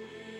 Jesus.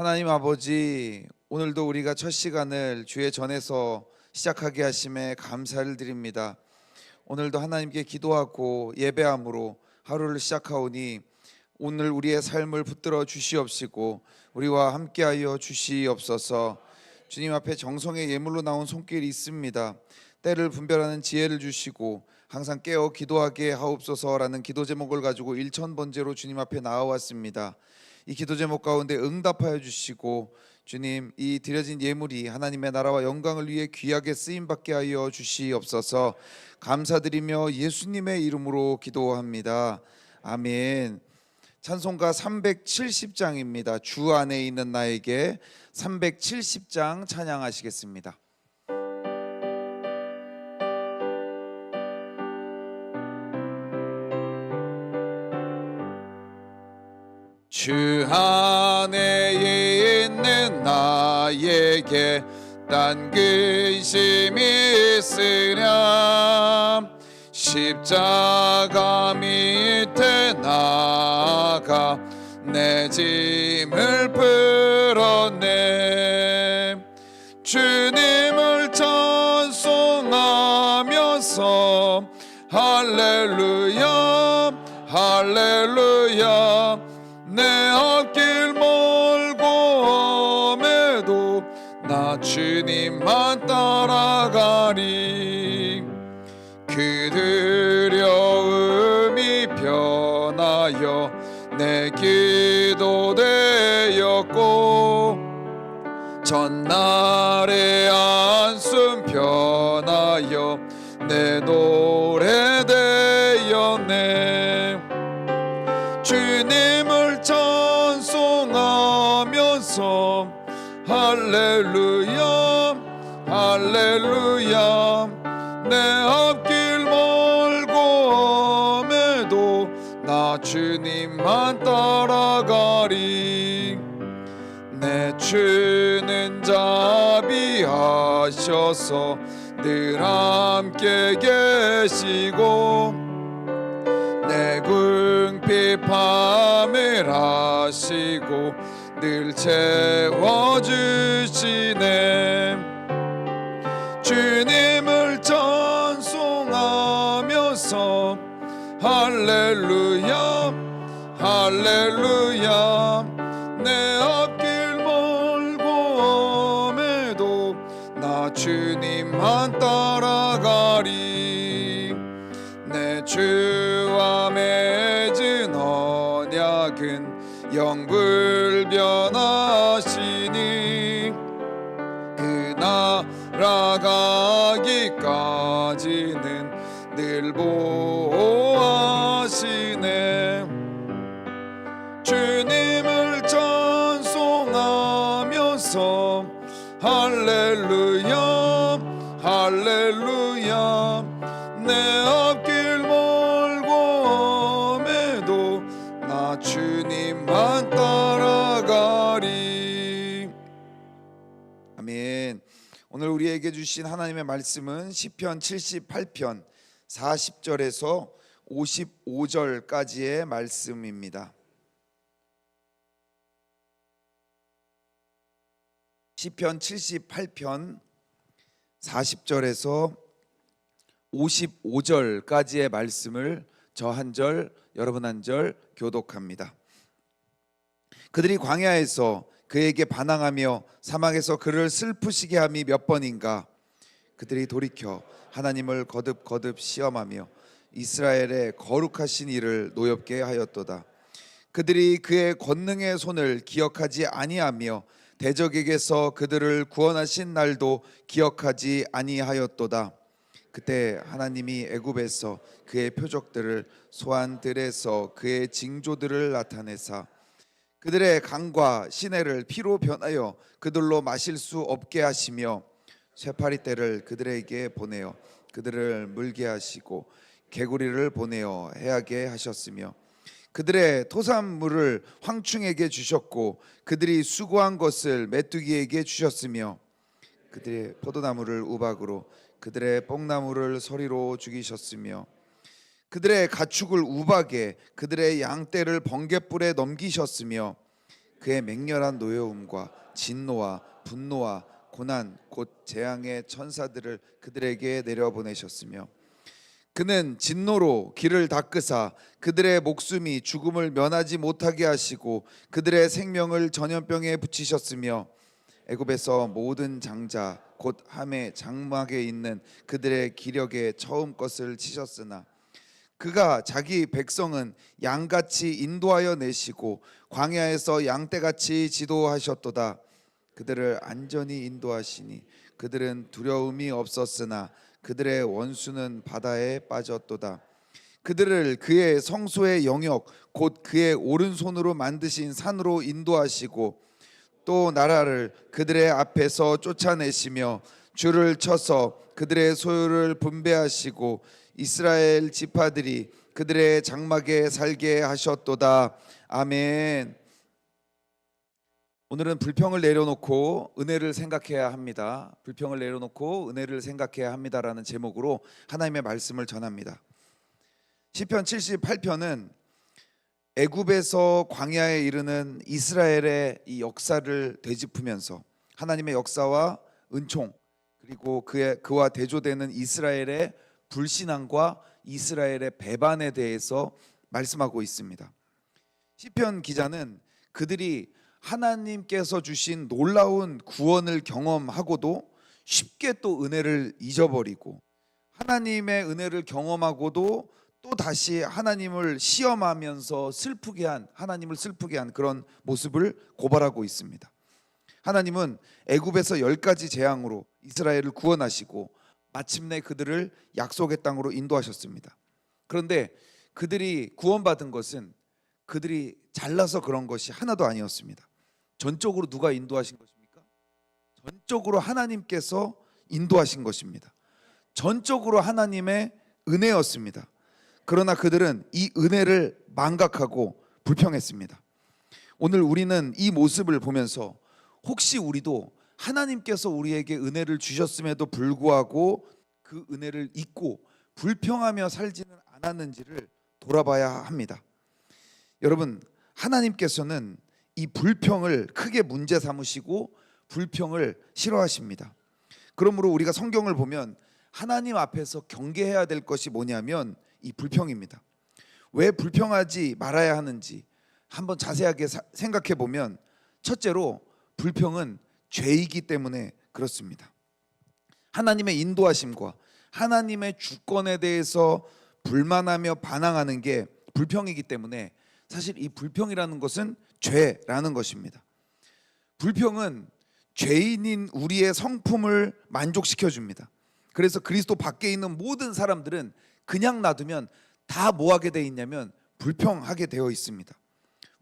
하나님 아버지, 오늘도 우리가 첫 시간을 주의 전에서 시작하게 하심에 감사를 드립니다. 오늘도 하나님께 기도하고 예배함으로 하루를 시작하오니 오늘 우리의 삶을 붙들어 주시옵시고 우리와 함께하여 주시옵소서. 주님 앞에 정성의 예물로 나온 손길이 있습니다. 때를 분별하는 지혜를 주시고 항상 깨어 기도하게 하옵소서라는 기도 제목을 가지고 일천 번째로 주님 앞에 나와왔습니다. 이 기도 제목 가운데 응답하여 주시고 주님 이 드려진 예물이 하나님의 나라와 영광을 위해 귀하게 쓰임 받게 하여 주시옵소서. 감사드리며 예수님의 이름으로 기도합니다. 아멘. 찬송가 370장입니다. 주 안에 있는 나에게 370장 찬양하시겠습니다. 주 안에 있는 나에게 딴 근심이 있으랴 십자가 밑에 나가 내 짐을 풀었네 주님을 찬송하면서 할렐루야 할렐루야 주님만 따라가리. 그 두려움이 변하여 내 기도 되었고 전날의 안숨 변하여 내 노래 되었네. 주님을 찬송하면서 할렐루야 할렐루야. 내 앞길 멀고 엄해도 나 주님만 따라가리. 내 주는 자비하셔서 늘 함께 계시고 내 궁핍함을 하시고 늘 채워주시네 할렐루야 할렐루야. 내 앞길 멀고 엄해도 나 주님만 따라가리. 내 주와 맺은 언약은 영불변하시니 그 나라 가기까지는 늘 보 우리에게 주신 하나님의 말씀은 시편 78편 40절에서 55절까지의 말씀입니다. 시편 78편 40절에서 55절까지의 말씀을 저 한 절, 여러분 한 절 교독합니다. 그들이 광야에서 그에게 반항하며 사막에서 그를 슬프시게 함이 몇 번인가? 그들이 돌이켜 하나님을 거듭 거듭 시험하며 이스라엘의 거룩하신 이를 노엽게 하였도다. 그들이 그의 권능의 손을 기억하지 아니하며 대적에게서 그들을 구원하신 날도 기억하지 아니하였도다. 그때 하나님이 애굽에서 그의 표적들을 소환들에서 그의 징조들을 나타내사 그들의 강과 시내를 피로 변하여 그들로 마실 수 없게 하시며 쇠파리 떼를 그들에게 보내어 그들을 물게 하시고 개구리를 보내어 해하게 하셨으며 그들의 토산물을 황충에게 주셨고 그들이 수고한 것을 메뚜기에게 주셨으며 그들의 포도나무를 우박으로 그들의 뽕나무를 서리로 죽이셨으며 그들의 가축을 우박에 그들의 양떼를 번갯불에 넘기셨으며 그의 맹렬한 노여움과 진노와 분노와 고난 곧 재앙의 천사들을 그들에게 내려보내셨으며 그는 진노로 길을 닦으사 그들의 목숨이 죽음을 면하지 못하게 하시고 그들의 생명을 전염병에 붙이셨으며 애굽에서 모든 장자 곧 함의 장막에 있는 그들의 기력에 처음 것을 치셨으나 그가 자기 백성은 양같이 인도하여 내시고 광야에서 양떼같이 지도하셨도다. 그들을 안전히 인도하시니 그들은 두려움이 없었으나 그들의 원수는 바다에 빠졌도다. 그들을 그의 성소의 영역 곧 그의 오른손으로 만드신 산으로 인도하시고 또 나라를 그들의 앞에서 쫓아내시며 줄을 쳐서 그들의 소유를 분배하시고 이스라엘 지파들이 그들의 장막에 살게 하셨도다 아멘. 오늘은 불평을 내려놓고 은혜를 생각해야 합니다. 불평을 내려놓고 은혜를 생각해야 합니다라는 제목으로 하나님의 말씀을 전합니다. 시편 78편은 애굽에서 광야에 이르는 이스라엘의 이 역사를 되짚으면서 하나님의 역사와 은총 그리고 그의 그와 대조되는 이스라엘의 불신앙과 이스라엘의 배반에 대해서 말씀하고 있습니다. 시편 기자는 그들이 하나님께서 주신 놀라운 구원을 경험하고도 쉽게 또 은혜를 잊어버리고 하나님의 은혜를 경험하고도 또 다시 하나님을 시험하면서 슬프게 한 하나님을 슬프게 한 그런 모습을 고발하고 있습니다. 하나님은 애굽에서 열 가지 재앙으로 이스라엘을 구원하시고 마침내 그들을 약속의 땅으로 인도하셨습니다. 그런데 그들이 구원받은 것은 그들이 잘나서 그런 것이 하나도 아니었습니다. 전적으로 누가 인도하신 것입니까? 전적으로 하나님께서 인도하신 것입니다. 전적으로 하나님의 은혜였습니다. 그러나 그들은 이 은혜를 망각하고 불평했습니다. 오늘 우리는 이 모습을 보면서 혹시 우리도 하나님께서 우리에게 은혜를 주셨음에도 불구하고 그 은혜를 잊고 불평하며 살지는 않았는지를 돌아봐야 합니다. 여러분, 하나님께서는 이 불평을 크게 문제 삼으시고 불평을 싫어하십니다. 그러므로 우리가 성경을 보면 하나님 앞에서 경계해야 될 것이 뭐냐면 이 불평입니다. 왜 불평하지 말아야 하는지 한번 자세하게 사- 생각해 보면 첫째로 불평은 죄이기 때문에 그렇습니다. 하나님의 인도하심과 하나님의 주권에 대해서 불만하며 반항하는 게 불평이기 때문에 사실 이 불평이라는 것은 죄라는 것입니다. 불평은 죄인인 우리의 성품을 만족시켜 줍니다. 그래서 그리스도 밖에 있는 모든 사람들은 그냥 놔두면 다 뭐 하게 돼 있냐면 불평하게 되어 있습니다.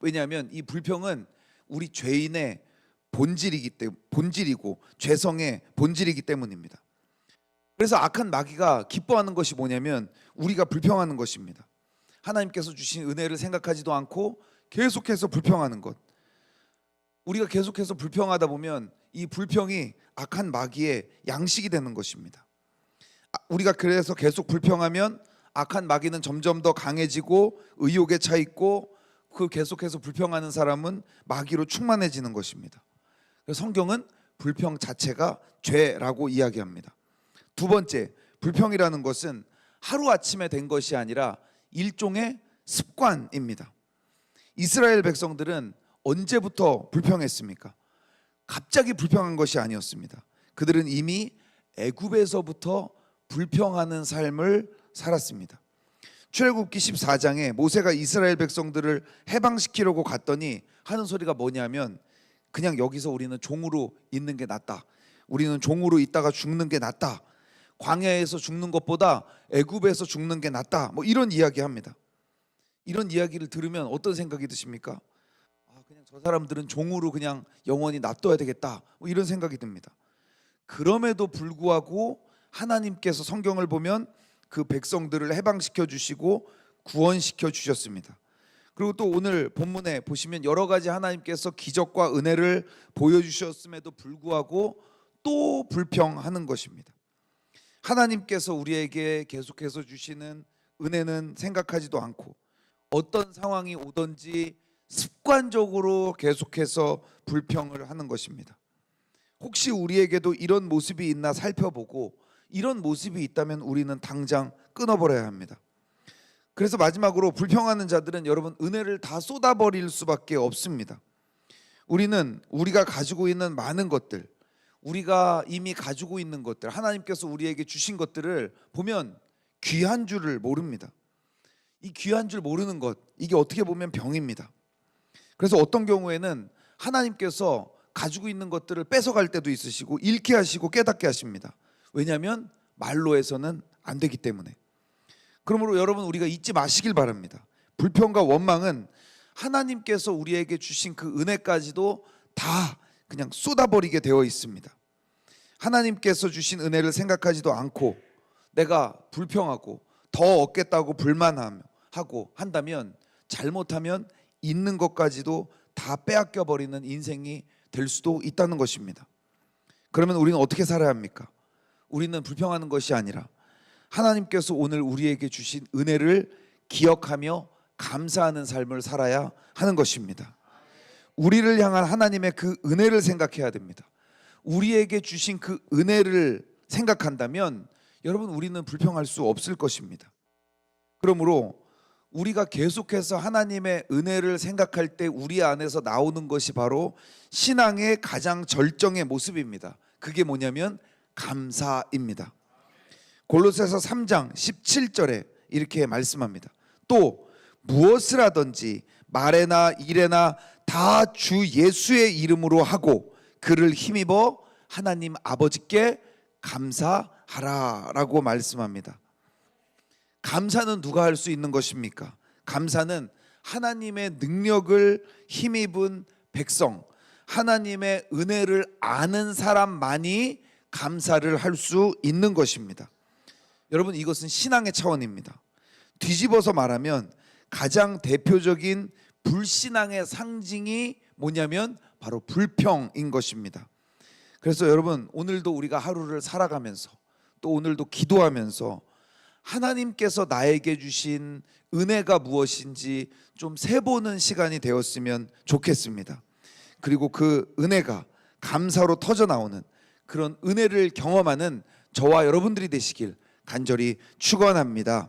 왜냐하면 이 불평은 우리 죄인의 본질이기 때문에 본질이고 죄성의 본질이기 때문입니다. 그래서 악한 마귀가 기뻐하는 것이 뭐냐면 우리가 불평하는 것입니다. 하나님께서 주신 은혜를 생각하지도 않고 계속해서 불평하는 것. 우리가 계속해서 불평하다 보면 이 불평이 악한 마귀의 양식이 되는 것입니다. 아, 우리가 그래서 계속 불평하면 악한 마귀는 점점 더 강해지고 의욕에 차 있고 그 계속해서 불평하는 사람은 마귀로 충만해지는 것입니다. 성경은 불평 자체가 죄라고 이야기합니다. 두 번째, 불평이라는 것은 하루 아침에 된 것이 아니라 일종의 습관입니다. 이스라엘 백성들은 언제부터 불평했습니까? 갑자기 불평한 것이 아니었습니다. 그들은 이미 애굽에서부터 불평하는 삶을 살았습니다. 출애굽기 14장에 모세가 이스라엘 백성들을 해방시키려고 갔더니 하는 소리가 뭐냐면 그냥 여기서 우리는 종으로 있는 게 낫다. 우리는 종으로 있다가 죽는 게 낫다. 광야에서 죽는 것보다 애굽에서 죽는 게 낫다. 뭐 이런 이야기 합니다. 이런 이야기를 들으면 어떤 생각이 드십니까? 아, 그냥 저 사람들은 종으로 그냥 영원히 놔둬야 되겠다. 뭐 이런 생각이 듭니다. 그럼에도 불구하고 하나님께서 성경을 보면 그 백성들을 해방시켜 주시고 구원시켜 주셨습니다. 그리고 또 오늘 본문에 보시면 여러 가지 하나님께서 기적과 은혜를 보여주셨음에도 불구하고 또 불평하는 것입니다. 하나님께서 우리에게 계속해서 주시는 은혜는 생각하지도 않고 어떤 상황이 오든지 습관적으로 계속해서 불평을 하는 것입니다. 혹시 우리에게도 이런 모습이 있나 살펴보고 이런 모습이 있다면 우리는 당장 끊어버려야 합니다. 그래서 마지막으로 불평하는 자들은 여러분 은혜를 다 쏟아버릴 수밖에 없습니다. 우리는 우리가 가지고 있는 많은 것들, 우리가 이미 가지고 있는 것들, 하나님께서 우리에게 주신 것들을 보면 귀한 줄을 모릅니다. 이 귀한 줄 모르는 것, 이게 어떻게 보면 병입니다. 그래서 어떤 경우에는 하나님께서 가지고 있는 것들을 뺏어갈 때도 있으시고 잃게 하시고 깨닫게 하십니다. 왜냐하면 말로 해서는 안 되기 때문에. 그러므로 여러분 우리가 잊지 마시길 바랍니다. 불평과 원망은 하나님께서 우리에게 주신 그 은혜까지도 다 그냥 쏟아버리게 되어 있습니다. 하나님께서 주신 은혜를 생각하지도 않고 내가 불평하고 더 얻겠다고 불만하고 한다면 잘못하면 있는 것까지도 다 빼앗겨 버리는 인생이 될 수도 있다는 것입니다. 그러면 우리는 어떻게 살아야 합니까? 우리는 불평하는 것이 아니라 하나님께서 오늘 우리에게 주신 은혜를 기억하며 감사하는 삶을 살아야 하는 것입니다. 우리를 향한 하나님의 그 은혜를 생각해야 됩니다. 우리에게 주신 그 은혜를 생각한다면 여러분 우리는 불평할 수 없을 것입니다. 그러므로 우리가 계속해서 하나님의 은혜를 생각할 때 우리 안에서 나오는 것이 바로 신앙의 가장 절정의 모습입니다. 그게 뭐냐면 감사입니다. 골로새서 3장 17절에 이렇게 말씀합니다. 또 무엇을 하든지 말에나 일에나 다 주 예수의 이름으로 하고 그를 힘입어 하나님 아버지께 감사하라라고 말씀합니다. 감사는 누가 할 수 있는 것입니까? 감사는 하나님의 능력을 힘입은 백성, 하나님의 은혜를 아는 사람만이 감사를 할 수 있는 것입니다. 여러분 이것은 신앙의 차원입니다. 뒤집어서 말하면 가장 대표적인 불신앙의 상징이 뭐냐면 바로 불평인 것입니다. 그래서 여러분 오늘도 우리가 하루를 살아가면서 또 오늘도 기도하면서 하나님께서 나에게 주신 은혜가 무엇인지 좀 세보는 시간이 되었으면 좋겠습니다. 그리고 그 은혜가 감사로 터져 나오는 그런 은혜를 경험하는 저와 여러분들이 되시길 간절히 축원합니다.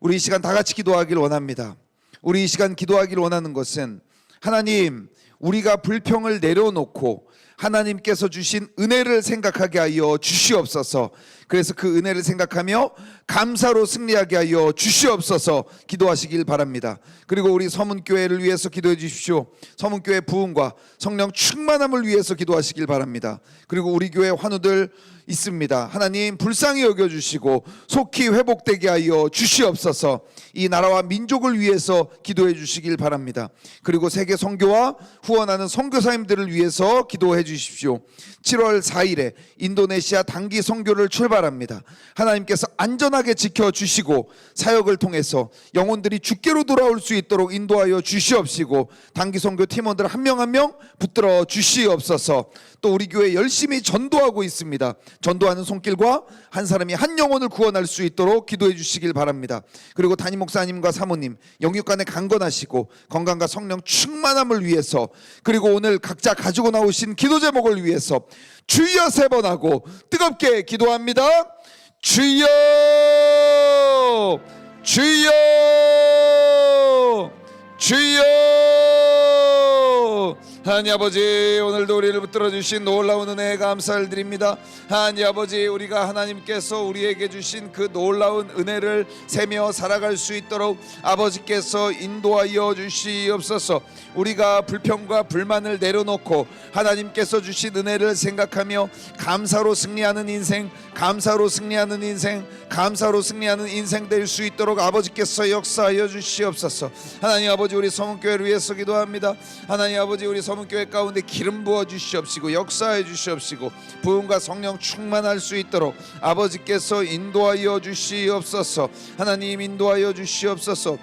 우리 이 시간 다 같이 기도하길 원합니다. 우리 이 시간 기도하길 원하는 것은 하나님 우리가 불평을 내려놓고 하나님께서 주신 은혜를 생각하게 하여 주시옵소서. 그래서 그 은혜를 생각하며 감사로 승리하게 하여 주시옵소서 기도하시길 바랍니다. 그리고 우리 서문교회를 위해서 기도해 주십시오. 서문교회 부흥과 성령 충만함을 위해서 기도하시길 바랍니다. 그리고 우리 교회 환우들 있습니다. 하나님 불쌍히 여겨 주시고 속히 회복되게 하여 주시옵소서. 이 나라와 민족을 위해서 기도해 주시길 바랍니다. 그리고 세계 선교와 후원하는 선교사님들을 위해서 기도해 주십시오. 7월 4일에 인도네시아 단기 선교를 출발합니다. 하나님께서 안전하게 지켜 주시고 사역을 통해서 영혼들이 주께로 돌아올 수 있도록 인도하여 주시옵시고 단기 선교 팀원들 한 명 한 명 붙들어 주시옵소서. 또 우리 교회 열심히 전도하고 있습니다. 전도하는 손길과 한 사람이 한 영혼을 구원할 수 있도록 기도해 주시길 바랍니다. 그리고 담임 목사님과 사모님 영육간에 강건하시고 건강과 성령 충만함을 위해서 그리고 오늘 각자 가지고 나오신 기도 제목을 위해서 주여 세 번 하고 뜨겁게 기도합니다. 주여 주여 주여 하나님 아버지 오늘도 우리를 붙들어 주신 놀라운 은혜에 감사를 드립니다. 하나님 아버지 우리가 하나님께서 우리에게 주신 그 놀라운 은혜를 세며 살아갈 수 있도록 아버지께서 인도하여 주시옵소서. 우리가 불평과 불만을 내려놓고 하나님께서 주신 은혜를 생각하며 감사로 승리하는 인생, 감사로 승리하는 인생, 감사로 승리하는 인생 될 수 있도록 아버지께서 역사하여 주시옵소서. 하나님 아버지 우리 서문교회를 위해서 기도합니다. 하나님 아버지 우리 서문교회 가운데 기름 부어 주시옵시고 역사해 주시옵시고 부흥과 성령 충만할 수 있도록 아버지께서 인도하여 주시옵소서. 하나님 인도하여 주시옵소서.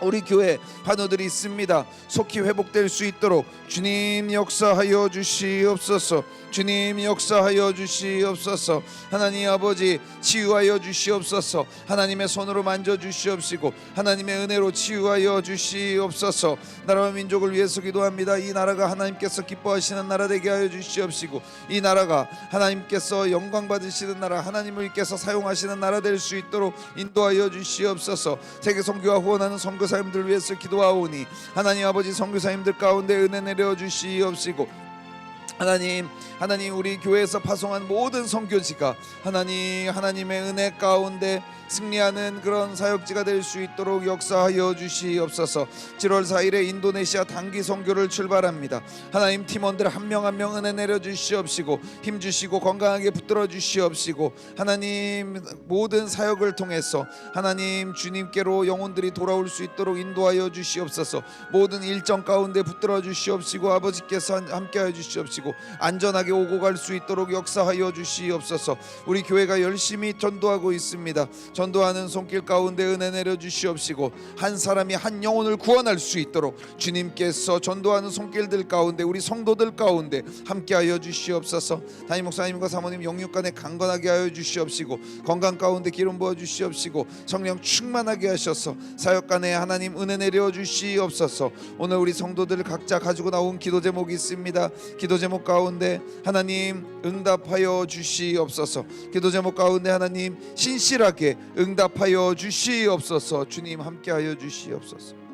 우리 교회 환우들이 있습니다. 속히 회복될 수 있도록 주님 역사하여 주시옵소서. 주님 역사하여 주시옵소서. 하나님 아버지 치유하여 주시옵소서. 하나님의 손으로 만져 주시옵시고 하나님의 은혜로 치유하여 주시옵소서. 나라와 민족을 위해서 기도합니다. 이 나라가 하나님께서 기뻐하시는 나라 되게 하여 주시옵시고 이 나라가 하나님께서 영광 받으시는 나라 하나님을께서 사용하시는 나라 될 수 있도록 인도하여 주시옵소서. 세계 선교와 후원하는 선교 사님들 위해서 기도하오니 하나님 아버지 선교사님들 가운데 은혜 내려 주시옵시고 하나님, 하나님 우리 교회에서 파송한 모든 선교지가 하나님 하나님의 은혜 가운데 승리하는 그런 사역지가 될 수 있도록 역사하여 주시옵소서. 7월 4일에 인도네시아 단기 선교를 출발합니다. 하나님 팀원들 한명 한 명 은혜 내려 주시옵시고 힘 주시고 건강하게 붙들어 주시옵시고 하나님 모든 사역을 통해서 하나님 주님께로 영혼들이 돌아올 수 있도록 인도하여 주시옵소서. 모든 일정 가운데 붙들어 주시옵시고 아버지께서 함께하여 주시옵시고 안전 하게 오고 갈 수 있도록 역사하여 주시옵소서. 우리 교회가 열심히 전도하고 있습니다. 전도하는 손길 가운데 은혜 내려 주시옵시고 한 사람이 한 영혼을 구원할 수 있도록 주님께서 전도하는 손길들 가운데 우리 성도들 가운데 함께하여 주시옵소서. 담임 목사님과 사모님 영육 간에 강건하게 하여 주시옵시고 건강 가운데 기름 부어 주시옵시고 성령 충만하게 하셔서 사역 간에 하나님 은혜 내려 주시옵소서. 오늘 우리 성도들 각자 가지고 나온 기도 제목이 있습니다. 기도 제목 가운데 하나님 응답하여 주시옵소서. 기도 제목 가운데 하나님 신실하게 응답하여 주시옵소서. 주님 함께하여 주시옵소서.